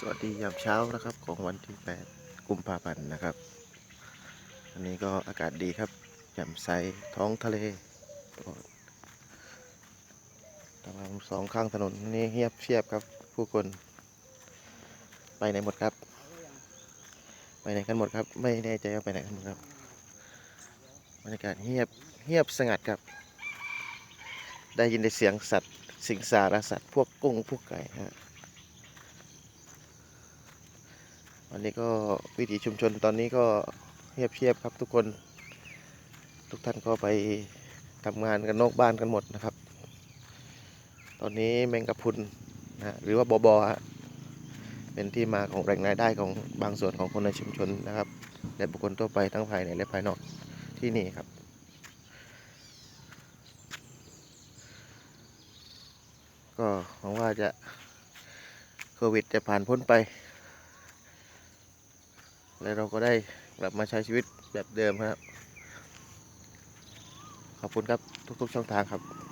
สวัสดียามเช้านะครับของวันที่ 8 กุมภาพันธ์นะครับ อันนี้ก็อากาศดีครับแจ่มใสท้องทะเลตามสองข้างถนนนี่เงียบเชียบครับ ผู้คน ไปไหนหมดครับ ไปไหนกันหมดครับ ไม่แน่ใจว่าไปไหนกันหมดครับบรรยากาศเงียบเงียบสงัดครับ ได้ยินแต่เสียงสัตว์ สิงสารสัตว์ พวกกุ้งพวกไก่ฮะ วันนี้ก็วิถีชุมชนตอนนี้ก็เงียบเชียบครับทุกคน ทุกท่านก็ไปทำงานกันนอกบ้านกันหมดนะครับ ตอนนี้แมงกะพุนนะฮะหรือว่าบอบอฮะเป็นที่มาของแหล่งรายได้ของบางส่วนของคนในชุมชนนะครับ และบุคคลทั่วไปทั้งภายในและภายนอกที่นี่ครับก็หวังว่าจะโควิดจะผ่านพ้นไป และเราก็ได้กลับมาใช้ชีวิตแบบเดิมครับ ขอบคุณครับทุกๆช่องทางครับ